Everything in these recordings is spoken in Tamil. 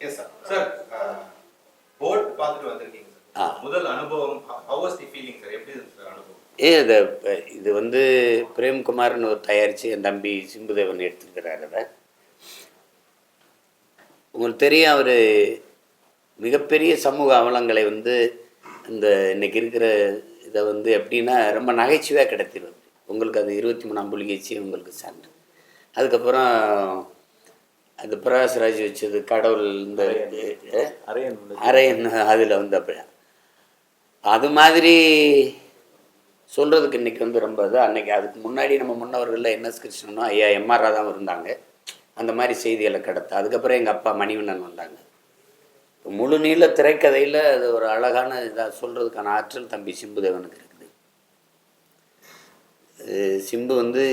எஸ் சார் சார் போட் பார்த்துட்டு வந்திருக்கீங்க ஆ. சார் முதல் அனுபவம் how was the feeling sir எப்படி இருந்துச்சு சார் அனுபவம்? ஏ இது இது வந்து பிரேம்குமார்னு ஒரு தயாரித்து என் தம்பி சிம்புதேவன் எடுத்துருக்கிறார் அதை உங்களுக்கு தெரியும் அவர் மிகப்பெரிய சமூக அவலங்களை வந்து இந்த இன்னைக்கு இருக்கிற இதை வந்து எப்படின்னா ரொம்ப நகைச்சுவையாக கிடைத்திருது உங்களுக்கு அது இருபத்தி மூணாம் புலிகேச்சி உங்களுக்கு சான்று. அதுக்கப்புறம் அது பிரகாஷ்ராஜ் வச்சது கடவுள் இந்த அரையன் அதில் வந்து அப்படி அது மாதிரி சொல்கிறதுக்கு இன்றைக்கி வந்து ரொம்ப இது அன்னைக்கு அதுக்கு முன்னாடி நம்ம முன்னவர்களில் என்எஸ் கிருஷ்ணனும் ஐயா எம்ஆர் ராதாவும் இருந்தாங்க. அந்த மாதிரி செய்திகளை கடத்த. அதுக்கப்புறம் எங்கள் அப்பா மணிவண்ணன் வந்தாங்க. முழு நீள திரைக்கதையில் அது ஒரு அழகான இதாக சொல்கிறதுக்கான ஆற்றல் தம்பி சிம்புதேவனுக்கு இருக்குது. சிம்பு வந்து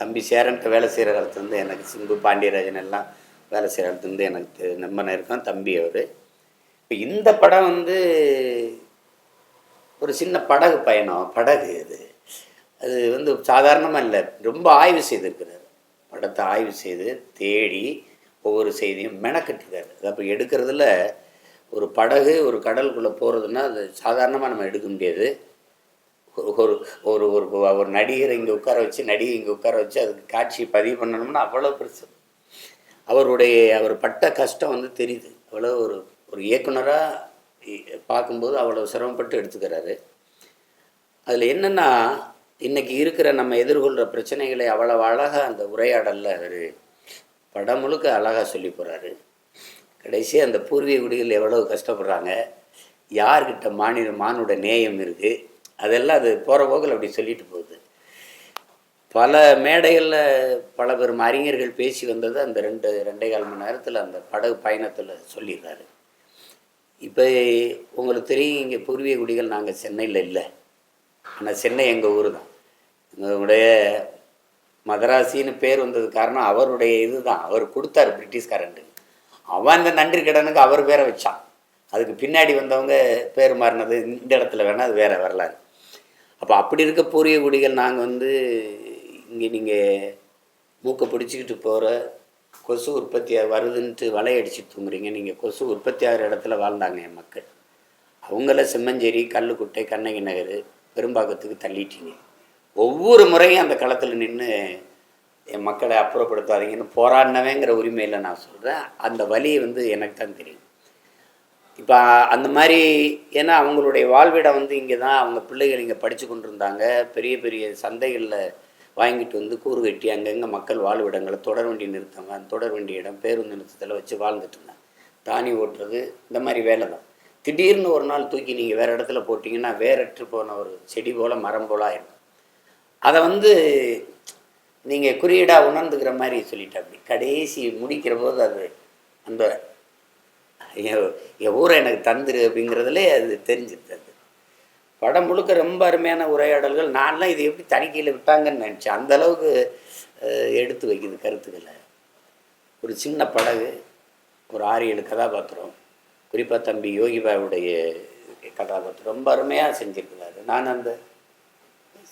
தம்பி சேரன்ட்ட வேலை செய்கிற காலத்துலேருந்து எனக்கு சிம்பு பாண்டியராஜன் எல்லாம் வேலை செய்கிற காலத்துலேருந்து எனக்கு நம்பன இருக்கான் தம்பி அவர். இப்போ இந்த படம் வந்து ஒரு சின்ன படகு பயணம். படகு இது அது வந்து சாதாரணமாக இல்லை. ரொம்ப ஆய்வு செய்திருக்கிறார். படத்தை ஆய்வு செய்து தேடி ஒவ்வொரு செய்தியும் மெனக்கட்டுருக்காரு. அது அப்போ எடுக்கிறதுல ஒரு படகு ஒரு கடலுக்குள்ளே போகிறதுன்னா அது சாதாரணமாக நம்ம எடுக்க முடியாது. ஒரு ஒரு ஒரு ஒரு நடிகரை இங்கே உட்கார வச்சு நடிகை இங்கே உட்கார வச்சு அதுக்கு காட்சியை பதிவு பண்ணணும்னா அவ்வளோ பெருசு அவருடைய அவர் பட்ட கஷ்டம் வந்து தெரியுது. அவ்வளோ ஒரு ஒரு இயக்குனராக பார்க்கும்போது அவ்வளோ சிரமப்பட்டு எடுத்துக்கிறாரு. அதில் என்னென்னா இன்றைக்கி இருக்கிற நம்ம எதிர்கொள்கிற பிரச்சனைகளை அவ்வளோ அழகாக அந்த உரையாடலில் அவர் படம் முழுக்க அழகாக சொல்லி போகிறாரு கடைசி அந்த பூர்வீக குடிகள் எவ்வளோ கஷ்டப்படுறாங்க. யார்கிட்ட மாநில மானோட நேயம் இருக்குது அதெல்லாம் அது போகிற போக்கில் அப்படி சொல்லிட்டு போகுது. பல மேடைகளில் பல பெரும் அறிஞர்கள் பேசி வந்தது அந்த ரெண்டு ரெண்டே கால் மணி நேரத்தில் அந்த படகு பயணத்தில் சொல்லிடுறாரு. இப்போ உங்களுக்கு தெரியும் இங்கே பூர்வீக குடிகள் நாங்கள் சென்னையில் இல்லை. ஆனால் சென்னை எங்கள் ஊர் தான். எங்களுடைய மதராசின்னு பேர் வந்தது காரணம் அவருடைய இதுதான் அவர் கொடுத்தாரு பிரிட்டிஷ்காரன்ட்டு. அவன் அந்த நன்றி கடனுக்கு அவர் பேரை வச்சான். அதுக்கு பின்னாடி வந்தவங்க பேர் மாறினது இந்த இடத்துல வேணால் அது வேறு வரலாறு. அப்போ அப்படி இருக்க பூர்வீக குடிகள் நாங்கள் வந்து இங்கே நீங்கள் மூக்கை பிடிச்சிக்கிட்டு போகிற கொசு உற்பத்தி வருதுன்ட்டு வலையடிச்சு தூங்குறீங்க. நீங்கள் கொசு உற்பத்தி ஆகிற இடத்துல வாழ்ந்தாங்க என் மக்கள். அவங்கள செம்மஞ்சேரி கல்லுக்குட்டை கண்ணகி நகர் பெரும்பாக்கத்துக்கு தள்ளிட்டீங்க. ஒவ்வொரு முறையும் அந்த களத்தில் நின்று என் மக்களை அப்புறப்படுத்தாதீங்கன்னு போராடினவேங்கிற உரிமையில் நான் சொல்கிறேன் அந்த வலி வந்து எனக்கு தான் தெரியும். இப்போ அந்த மாதிரி ஏன்னா அவங்களுடைய வாழ்விடம் வந்து இங்கே தான் அவங்க பிள்ளைகள் இங்கே படித்து கொண்டு இருந்தாங்க பெரிய பெரிய சந்தைகளில் வாங்கிட்டு வந்து கூறு கட்டி அங்கங்கே மக்கள் வாழ்விடங்களை தொடர் வண்டி நிறுத்தவங்க அந்த தொடர் வண்டி இடம் பேருந்து நிறுத்தத்தில் வச்சு வாழ்ந்துட்டு இருந்தாங்க. தானி ஓட்டுறது இந்த மாதிரி வேலை தான் திடீர்னு ஒரு நாள் தூக்கி நீங்கள் வேறு இடத்துல போட்டிங்கன்னா வேறற்று போன ஒரு செடி போல் மரம் போல ஆயிடும். அதை வந்து நீங்கள் குறியீடாக உணர்ந்துக்கிற மாதிரி சொல்லிட்டேன் அப்படி கடைசி முடிக்கிற போது அது அந்த என் ஊரை எனக்கு தந்துரு அப்படிங்கிறதுலே அது தெரிஞ்சுது அது. படம் முழுக்க ரொம்ப அருமையான உரையாடல்கள். நான்லாம் இது எப்படி தணிக்கையில் விட்டாங்கன்னு நினச்சேன். அந்த அளவுக்கு எடுத்து வைக்குது கருத்துக்களை. ஒரு சின்ன படகு ஒரு ஆறு ஏழு கதாபாத்திரம். குறிப்பாக தம்பி யோகிபாவுடைய கதாபாத்திரம். ரொம்ப அருமையாக செஞ்சுருக்கிறாரு. நான் அந்த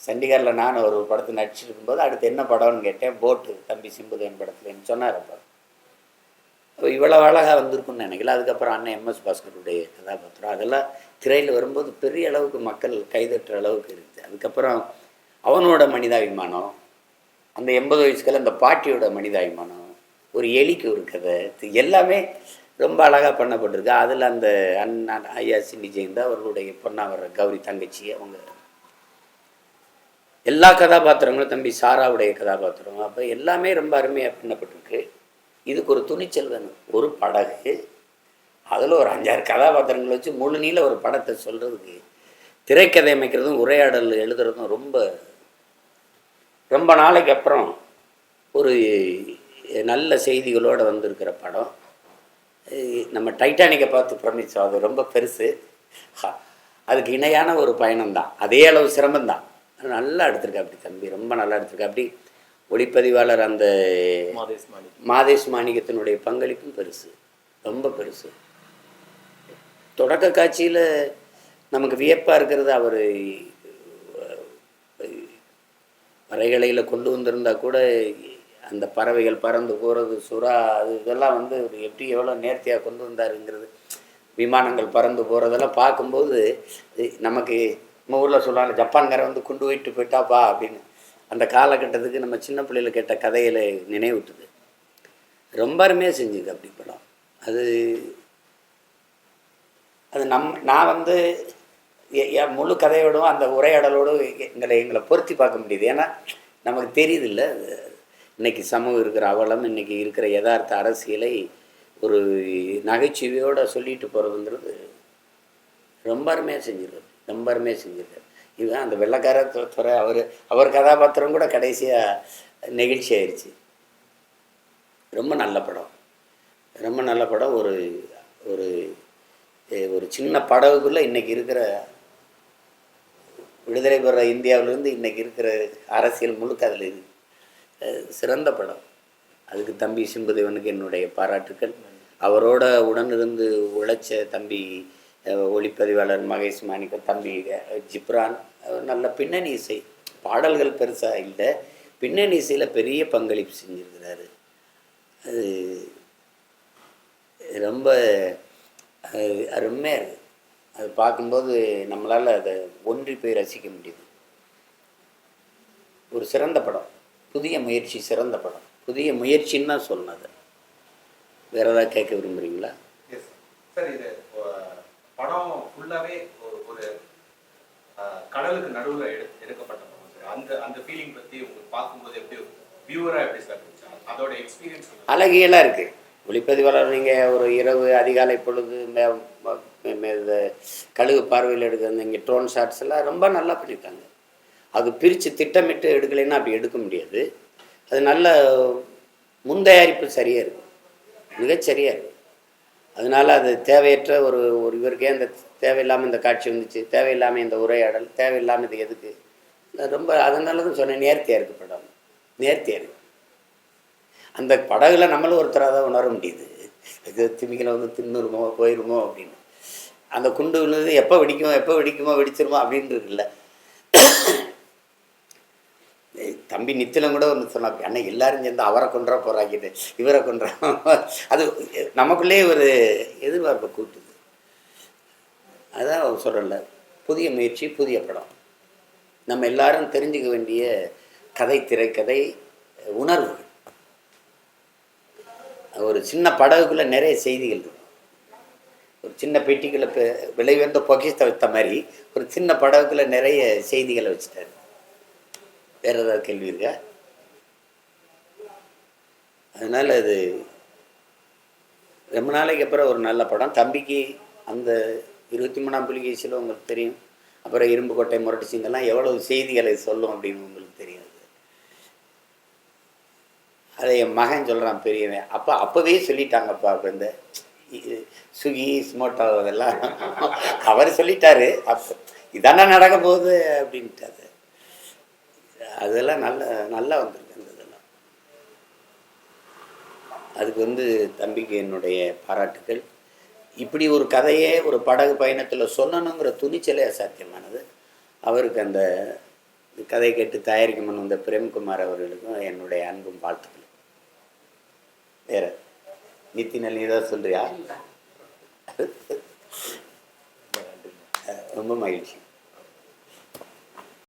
சண்டிகரில் நான் ஒரு படத்தை நடிச்சிருக்கும்போது அடுத்து என்ன படம்னு கேட்டேன் போட்டு தம்பி சிம்புதேவன் படத்துலன்னு சொன்னார் அப்போ. இப்போ இவ்வளோ அழகாக வந்திருக்குன்னு நினைக்கல. அதுக்கப்புறம் அண்ணன் எம்எஸ் பாஸ்கருடைய கதாபாத்திரம். அதெல்லாம் திரையில் வரும்போது பெரிய அளவுக்கு மக்கள் கைதட்டுற அளவுக்கு இருக்குது அதுக்கப்புறம் அவனோட மனிதாபிமானம் அந்த எண்பது வயசுக்கெல்லாம் அந்த பாட்டியோட மனிதாபிமானம் ஒரு எலிக்கு ஒரு கதை எல்லாமே ரொம்ப அழகாக பண்ணப்பட்டிருக்கு. அதில் அந்த அண்ணன் ஐயா சின்னி விஜயந்தா அவர்களுடைய பொண்ணா வர்ற கௌரி தங்கச்சி அவங்க எல்லா கதாபாத்திரங்களும் தம்பி சாராவுடைய கதாபாத்திரம் அப்போ எல்லாமே ரொம்ப அருமையாக பண்ணப்பட்டிருக்கு. இதுக்கு ஒரு துணிச்சல் வேணும். ஒரு படகு அதில் ஒரு அஞ்சாறு கதாபாத்திரங்களை வச்சு முழு நீள ஒரு படத்தை சொல்கிறதுக்கு திரைக்கதை அமைக்கிறதும் உரையாடல் எழுதுறதும் ரொம்ப ரொம்ப நாளைக்கு அப்புறம் ஒரு நல்ல செய்திகளோடு வந்திருக்கிற படம். நம்ம டைட்டானிக்கை பார்த்து பிரமிச்சோம். அது ரொம்ப பெருசு. அதுக்கு இணையான ஒரு பயணம்தான். அதே அளவு சிரமம்தான். நல்லா எடுத்திருக்கா அப்படி தம்பி. ரொம்ப நல்லா எடுத்திருக்கா. அப்படி ஒளிப்பதிவாளர் அந்த மாதேஷ் மாணிக்கத்தினுடைய பங்களிப்பும் பெருசு ரொம்ப பெருசு. தொடக்க காட்சியில் நமக்கு வியப்பாக இருக்கிறது அவர் வரைகலையில் கொண்டு வந்திருந்தா கூட அந்த பறவைகள் பறந்து போகிறது சுறா அது இதெல்லாம் வந்து எப்படி எவ்வளோ நேர்த்தியாக கொண்டு வந்தாருங்கிறது விமானங்கள் பறந்து போகிறதெல்லாம் பார்க்கும்போது நமக்கு நம்ம ஊரில் சொல்லுவாங்க ஜப்பான்காரன் வந்து கொண்டு போயிட்டு போயிட்டாப்பா அப்படின்னு. அந்த காலகட்டத்துக்கு நம்ம சின்ன பிள்ளையில கேட்ட கதையில் நினைவூட்டுது. ரொம்ப அருமையாக செஞ்சுது அப்படி படம். அது அது நம் நான் வந்து எ- என் முழு கதையோடும் அந்த உரையாடலோடும் எங்களை எங்களை பொருத்தி பார்க்க முடியுது. ஏன்னா நமக்கு தெரியுது இல்லை இன்றைக்கி சமூகம் இருக்கிற அவலம் இன்றைக்கி இருக்கிற யதார்த்த அரசியலை ஒரு நகைச்சுவையோடு சொல்லிட்டு போகிறதுங்கிறது ரொம்ப அருமையாக செஞ்சிருக்காரு. ரொம்ப அருமையாக செஞ்சிருக்காரு. இதுதான் அந்த வெள்ளக்கார துறை அவர் அவர் கதாபாத்திரம் கூட கடைசியாக நெகிழ்ச்சி ஆயிடுச்சு ரொம்ப நல்ல படம். ரொம்ப நல்ல படம். ஒரு ஒரு ஒரு சின்ன படகுக்குள்ளே இன்றைக்கி இருக்கிற விடுதலை பெற இந்தியாவிலேருந்து இன்றைக்கி இருக்கிற அரசியல் முழுக்க அதில் இது. சிறந்த படம். அதுக்கு தம்பி சிம்புதேவனுக்கு என்னுடைய பாராட்டுக்கள். அவரோட உடனிருந்து உழைச்ச தம்பி ஒளிப்பதிவாளர் மகேஷ் மாணிக்கம் தம்பி ஜிப்ரான் நல்ல பின்னணி இசை பாடல்கள் பெருசாக இல்லை. பின்னணி இசையில் பெரிய பங்களிப்பு செஞ்சுருக்கிறாரு. அது ரொம்ப அருமையாக இருக்குது அது பார்க்கும்போது நம்மளால் அதை ஒன்றி போய் ரசிக்க முடியுது. ஒரு சிறந்த படம். புதிய முயற்சி சிறந்த படம். புதிய முயற்சின்னு தான் சொல்லணும் அதை. வேறு ஏதாவது கேட்க விரும்புகிறீங்களா சரி சார் இது ஃபுல்லாவே ஒரு ஒரு கடலுக்கு நடுவில் எடு எடுக்கப்பட்ட படம் சார். அந்த அந்த ஃபீலிங் பற்றி உங்களுக்கு பார்க்கும்போது எப்படி வியூவராக எப்படி சார் அதோட எக்ஸ்பீரியன்ஸ் அழகியெல்லாம் இருக்குது ஒளிப்பதிவாளர் நீங்கள் ஒரு இரவு அதிகாலை பொழுது இந்த கழுகு பார்வையில் எடுக்கிற இங்கே ட்ரோன் ஷாட்ஸ் எல்லாம் ரொம்ப நல்லா பண்ணியிருக்காங்க. அது பிரித்து திட்டமிட்டு எடுக்கலைன்னா அப்படி எடுக்க முடியாது. அது நல்ல முன்தயாரிப்பு சரியாக இருக்குது மிகச்சரியாக இருக்குது அதனால அது தேவையற்ற ஒரு ஒரு இவருக்கே அந்த தேவையில்லாமல் இந்த காட்சி வந்துச்சு. தேவையில்லாமல் இந்த உரையாடல் தேவையில்லாமல் இது எதுக்கு? நான் ரொம்ப அதனால தான் சொன்னேன் நேர்த்தியாக இருக்குது படம். நேர்த்தியாக இருக்குது அந்த படகுல நம்மளும் ஒருத்தராக தான் உணர முடியுது. இது திமிக்கலை வந்து தின்னுருமோ போயிருமோ அப்படின்னு. அந்த குண்டு விழுது எப்போ வெடிக்குமோ எப்போ வெடிக்குமோ வெடிச்சிருமோ அப்படின்னு இருக்குல்ல தம்பி நித்திலம் கூட ஒன்று சொன்னா அண்ணன் எல்லாரும் சேர்ந்து அவரை கொன்றா போறாக்கிட்டு இவரை கொன்றா அது நமக்குள்ளேயே ஒரு எதிர்பார்ப்பை கூட்டுது. அதான் சொல்கிறல புதிய முயற்சி புதிய படம். நம்ம எல்லாரும் தெரிஞ்சுக்க வேண்டிய கதை திரைக்கதை உணர்வுகள். ஒரு சின்ன படகுக்குள்ளே நிறைய செய்திகள் இருக்கும். ஒரு சின்ன பெட்டிக்குள்ள பெ விலை உயர்ந்த பொக்கிஷத்தை வைத்த மாதிரி ஒரு சின்ன படகுக்குள்ள நிறைய செய்திகளை வச்சுட்டாரு. வேறு ஏதாவது கேள்வி இருக்கா? அதனால் அது ரொம்ப நாளைக்கு அப்புறம் ஒரு நல்ல படம். தம்பிக்கு அந்த இருபத்தி மூணாம் புலிகேசியில் உங்களுக்கு தெரியும். அப்புறம் இரும்புக்கோட்டை முரட்டு சிங்கெல்லாம் எவ்வளவு செய்திகளை சொல்லும் அப்படின்னு உங்களுக்கு தெரியும் அது. அதை என் மகன் சொல்கிறான் பெரியவன். அப்போ அப்போவே சொல்லிட்டாங்கப்பா அப்போ இந்த சுகி ஸ்மோட்டோ அதெல்லாம். அவர் சொல்லிட்டாரு. அப்போ இதானே நடக்க போகுது அப்படின்ட்டாரு. அதெல்லாம் நல்ல நல்லா வந்திருக்கு அந்த இதெல்லாம். அதுக்கு வந்து தம்பிக்கு என்னுடைய பாராட்டுக்கள். இப்படி ஒரு கதையே ஒரு படகு பயணத்தில் சொல்லணுங்கிற துணிச்சலே அசாத்தியமானது. அவருக்கு அந்த கதை கேட்டு தயாரிக்கணும்னு வந்த பிரேம்குமார் அவர்களுக்கும் என்னுடைய அன்பும் வாழ்த்துக்கள் வேற நித்தினல் நீ தான் சொல்றியா? ரொம்ப மகிழ்ச்சி.